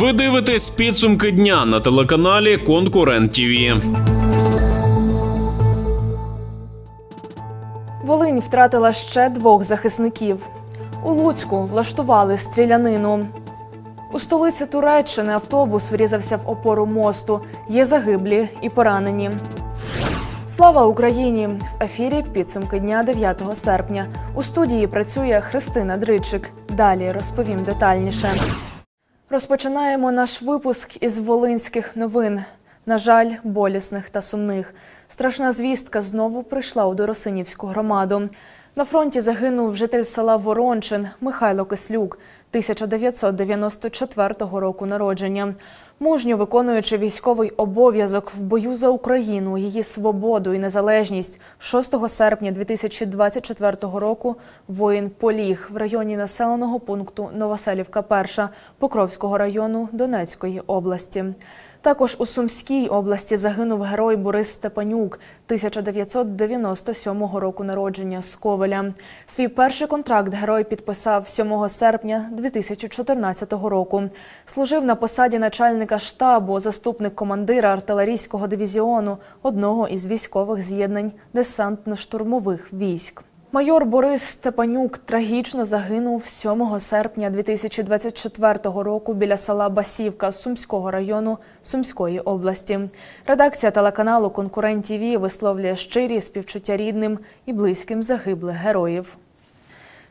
Ви дивитесь підсумки дня на телеканалі Конкурент ТІВІ. Волинь втратила ще двох захисників. У Луцьку влаштували стрілянину. У столиці Туреччини автобус врізався в опору мосту. Є загиблі і поранені. Слава Україні! В ефірі підсумки дня 9 серпня. У студії працює Христина Дричик. Далі розповім детальніше. Розпочинаємо наш випуск із волинських новин. На жаль, болісних та сумних. Страшна звістка знову прийшла у Доросинівську громаду. На фронті загинув житель села Ворончин Михайло Кислюк, 1994 року народження. Мужньо виконуючи військовий обов'язок в бою за Україну, її свободу і незалежність, 6 серпня 2024 року воїн поліг в районі населеного пункту Новоселівка, 1 Покровського району Донецької області. Також у Сумській області загинув герой Борис Степанюк 1997 року народження з Ковеля. Свій перший контракт герой підписав 7 серпня 2014 року. Служив на посаді начальника штабу, заступник командира артилерійського дивізіону одного із військових з'єднань десантно-штурмових військ. Майор Борис Степанюк трагічно загинув 7 серпня 2024 року біля села Басівка Сумського району Сумської області. Редакція телеканалу Конкурент ТІВІ висловлює щирі співчуття рідним і близьким загиблих героїв.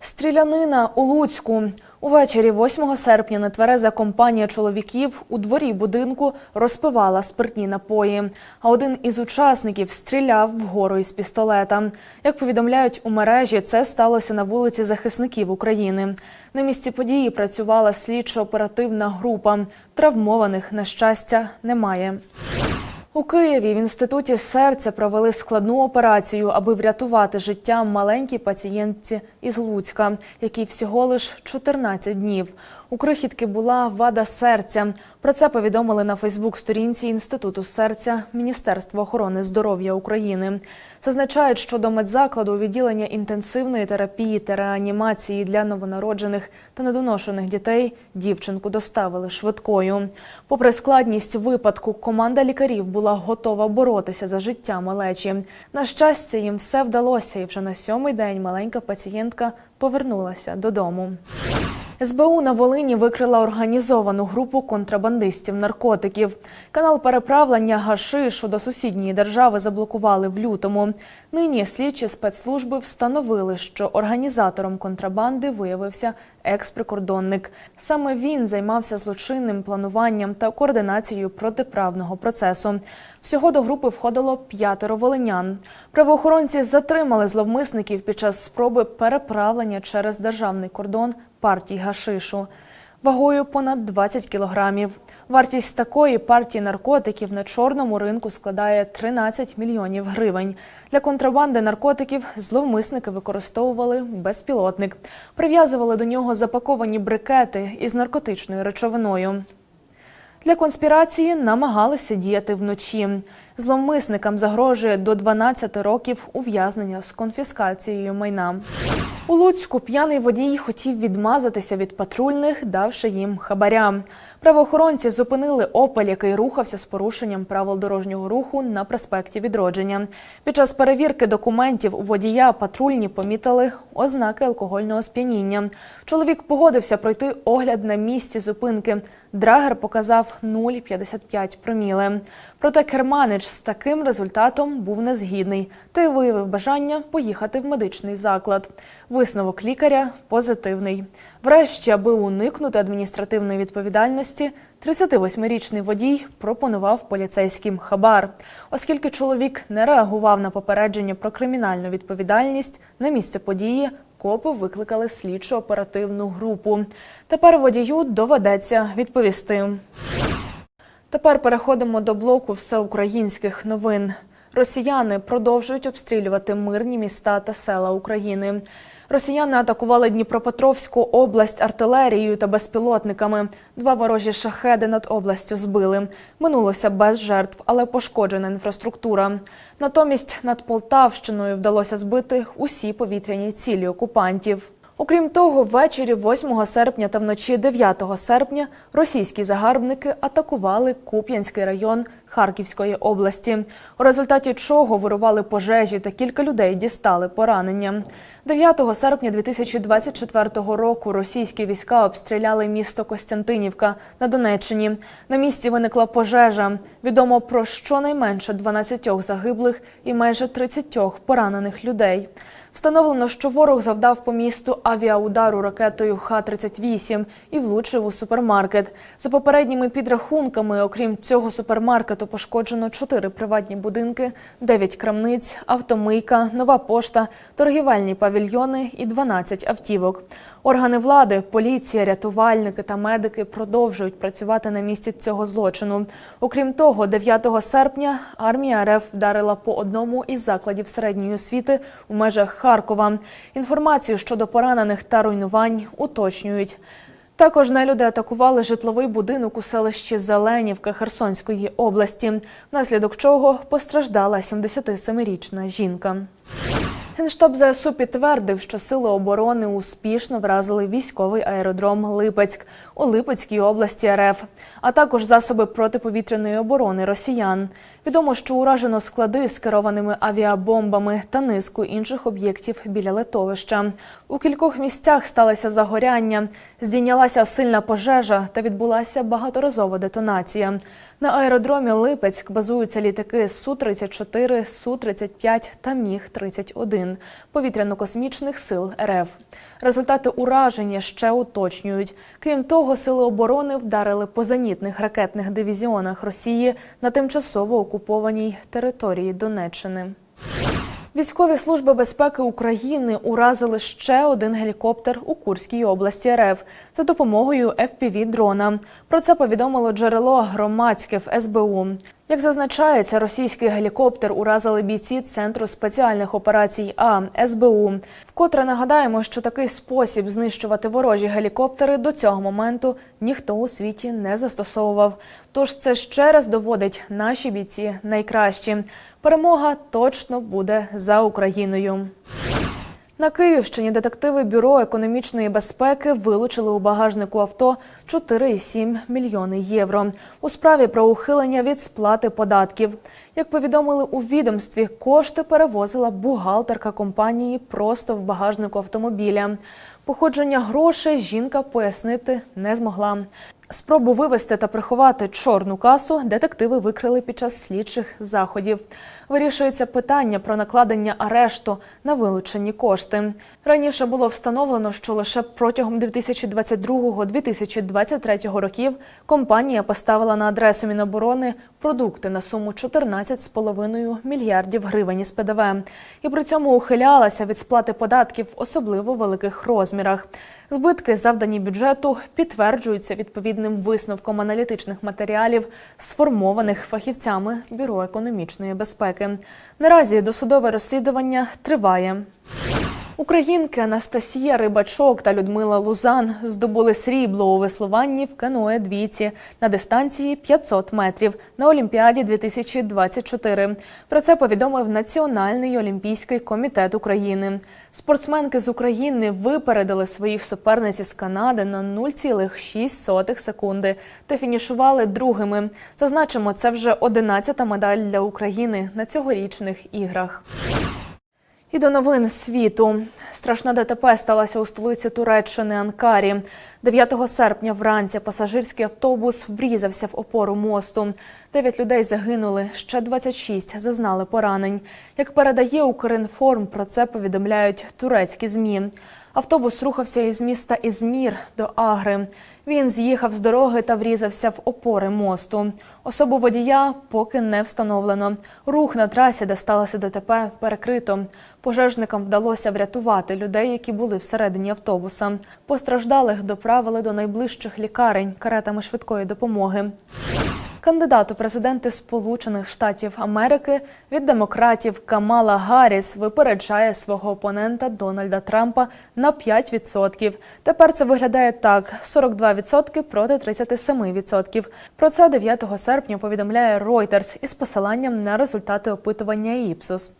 Стрілянина у Луцьку. Увечері 8 серпня нетвереза компанія чоловіків у дворі будинку розпивала спиртні напої. А один із учасників стріляв вгору із пістолета. Як повідомляють у мережі, це сталося на вулиці захисників України. На місці події працювала слідчо-оперативна група. Травмованих, на щастя, немає. У Києві в інституті серця провели складну операцію, аби врятувати життя маленькій пацієнтці із Луцька, якій всього лиш 14 днів. У крихітки була вада серця. Про це повідомили на Фейсбук-сторінці Інституту серця Міністерства охорони здоров'я України. Зазначають, що до медзакладу відділення інтенсивної терапії та реанімації для новонароджених та недоношених дітей дівчинку доставили швидкою. Попри складність випадку, команда лікарів була готова боротися за життя малечі. На щастя, їм все вдалося, і вже на сьомий день маленька пацієнтка повернулася додому. СБУ на Волині викрила організовану групу контрабандистів наркотиків. Канал переправлення гашишу до сусідньої держави заблокували в лютому. Нині слідчі спецслужби встановили, що організатором контрабанди виявився екс-прикордонник. Саме він займався злочинним плануванням та координацією протиправного процесу. Всього до групи входило п'ятеро волинян. Правоохоронці затримали зловмисників під час спроби переправлення через державний кордон партій гашишу вагою понад 20 кілограмів. Вартість такої партії наркотиків на чорному ринку складає 13 мільйонів гривень. Для контрабанди наркотиків зловмисники використовували безпілотник, прив'язували до нього запаковані брикети із наркотичною речовиною. Для конспірації намагалися діяти вночі. Зловмисникам загрожує до 12 років ув'язнення з конфіскацією майна. У Луцьку п'яний водій хотів відмазатися від патрульних, давши їм хабаря. Правоохоронці зупинили опель, який рухався з порушенням правил дорожнього руху на проспекті Відродження. Під час перевірки документів у водія патрульні помітили ознаки алкогольного сп'яніння. Чоловік погодився пройти огляд на місці зупинки. Драгер показав 0,55 проміли. Проте керманич з таким результатом був незгідний та й виявив бажання поїхати в медичний заклад. Висновок лікаря позитивний. Врешті, аби уникнути адміністративної відповідальності, 38-річний водій пропонував поліцейським хабар. Оскільки чоловік не реагував на попередження про кримінальну відповідальність, на місце події копи викликали слідчо оперативну групу. Тепер водію доведеться відповісти. Тепер переходимо до блоку всеукраїнських новин. Росіяни продовжують обстрілювати мирні міста та села України. Росіяни атакували Дніпропетровську область артилерією та безпілотниками. Два ворожі шахеди над областю збили. Минулося без жертв, але пошкоджена інфраструктура. Натомість над Полтавщиною вдалося збити усі повітряні цілі окупантів. Окрім того, ввечері 8 серпня та вночі 9 серпня російські загарбники атакували Куп'янський район Харківської області, у результаті чого вирували пожежі та кілька людей дістали поранення. 9 серпня 2024 року російські війська обстріляли місто Костянтинівка на Донеччині. На місці виникла пожежа. Відомо про щонайменше 12 загиблих і майже 30 поранених людей. Встановлено, що ворог завдав по місту авіаудару ракетою Х-38 і влучив у супермаркет. За попередніми підрахунками, окрім цього супермаркету, пошкоджено 4 приватні будинки, 9 крамниць, автомийка, нова пошта, торгівельні павільйони і 12 автівок. Органи влади, поліція, рятувальники та медики продовжують працювати на місці цього злочину. Окрім того, 9 серпня армія РФ вдарила по одному із закладів середньої освіти у межах Харкова. Інформацію щодо поранених та руйнувань уточнюють. Також нелюди атакували житловий будинок у селищі Зеленівка Херсонської області, внаслідок чого постраждала 77-річна жінка. Генштаб ЗСУ підтвердив, що сили оборони успішно вразили військовий аеродром Липецьк у Липецькій області РФ, а також засоби протиповітряної оборони росіян. Відомо, що уражено склади з керованими авіабомбами та низку інших об'єктів біля литовища. У кількох місцях сталося загоряння, здійнялася сильна пожежа та відбулася багаторазова детонація. На аеродромі Липецьк базуються літаки Су-34, Су-35 та Міг-31 повітряно-космічних сил РФ. Результати ураження ще уточнюють. Крім того, сили оборони вдарили по зенітних ракетних дивізіонах Росії на тимчасово окупованій території Донеччини. Військові служби безпеки України уразили ще один гелікоптер у Курській області РФ за допомогою fpv дрона. Про це повідомило джерело громадське в СБУ. Як зазначається, російський гелікоптер уразили бійці Центру спеціальних операцій А СБУ. Вкотре нагадаємо, що такий спосіб знищувати ворожі гелікоптери до цього моменту ніхто у світі не застосовував. Тож це ще раз доводить наші бійці найкращі. Перемога точно буде за Україною. На Київщині детективи Бюро економічної безпеки вилучили у багажнику авто 4,7 мільйони євро у справі про ухилення від сплати податків. Як повідомили у відомстві, кошти перевозила бухгалтерка компанії просто в багажнику автомобіля. Походження грошей жінка пояснити не змогла. Спробу вивести та приховати чорну касу детективи викрили під час слідчих заходів. Вирішується питання про накладення арешту на вилучені кошти. Раніше було встановлено, що лише протягом 2022-2023 років компанія поставила на адресу Міноборони продукти на суму 14,5 мільярдів гривень із ПДВ, і при цьому ухилялася від сплати податків в особливо великих розмірах. Збитки, завдані бюджету, підтверджуються відповідним висновком аналітичних матеріалів, сформованих фахівцями Бюро економічної безпеки. Наразі досудове розслідування триває. Українки Анастасія Рибачок та Людмила Лузан здобули срібло у веслуванні в каное двійці на дистанції 500 метрів на Олімпіаді 2024. Про це повідомив Національний олімпійський комітет України. Спортсменки з України випередили своїх суперниць із Канади на 0,6 секунди та фінішували другими. Зазначимо, це вже 11-та медаль для України на цьогорічних іграх. І до новин світу. Страшна ДТП сталася у столиці Туреччини Анкарі. 9 серпня вранці пасажирський автобус врізався в опору мосту. Дев'ять людей загинули, ще 26 зазнали поранень. Як передає Укрінформ, про це повідомляють турецькі змі. Автобус рухався із міста Ізмір до Агри. Він з'їхав з дороги та врізався в опори мосту. Особу водія поки не встановлено. Рух на трасі, де сталося ДТП, перекрито. Пожежникам вдалося врятувати людей, які були всередині автобуса. Постраждалих доправили до найближчих лікарень каретами швидкої допомоги. Кандидат у президенти Сполучених Штатів Америки від демократів Камала Гарріс випереджає свого опонента Дональда Трампа на 5%. Тепер це виглядає так: 42% проти 37%. Про це 9 серпня повідомляє Reuters із посиланням на результати опитування Іпсос.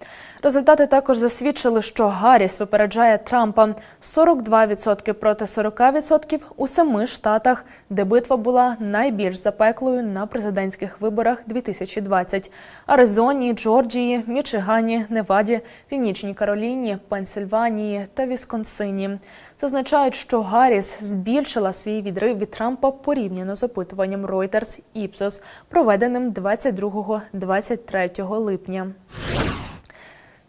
Результати також засвідчили, що Гарріс випереджає Трампа 42% проти 40% у семи штатах, де битва була найбільш запеклою на президентських виборах 2020 – Аризоні, Джорджії, Мічигані, Неваді, Північній Кароліні, Пенсильванії та Вісконсині. Зазначають, що Гарріс збільшила свій відрив від Трампа порівняно з опитуванням Reuters Ipsos, проведеним 22-23 липня.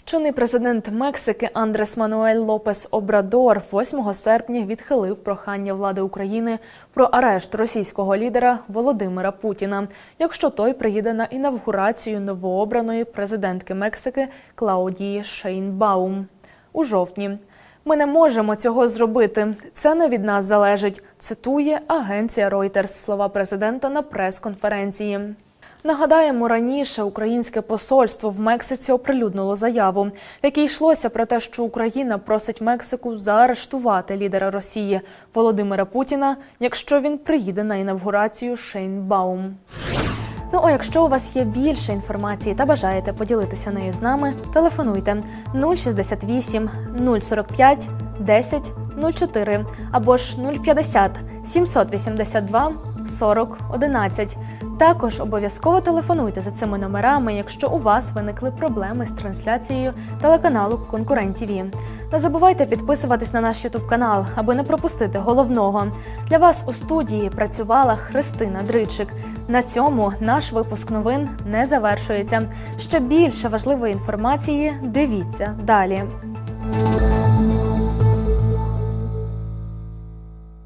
Чинний президент Мексики Андрес Мануель Лопес Обрадор 8 серпня відхилив прохання влади України про арешт російського лідера Володимира Путіна, якщо той приїде на інавгурацію новообраної президентки Мексики Клаудії Шейнбаум у жовтні. Ми не можемо цього зробити. Це не від нас залежить. Цитує агенція Reuters слова президента на прес-конференції. Нагадаємо, раніше українське посольство в Мексиці оприлюднило заяву, в якій йшлося про те, що Україна просить Мексику заарештувати лідера Росії Володимира Путіна, якщо він приїде на інавгурацію Шейнбаум. Ну а якщо у вас є більше інформації та бажаєте поділитися нею з нами, телефонуйте 068 045 10 04 або ж 050 782 40 11. Також обов'язково телефонуйте за цими номерами, якщо у вас виникли проблеми з трансляцією телеканалу Конкурент ТІВІ. Не забувайте підписуватись на наш Ютуб канал, аби не пропустити головного. Для вас у студії працювала Христина Дричик. На цьому наш випуск новин не завершується. Ще більше важливої інформації дивіться далі.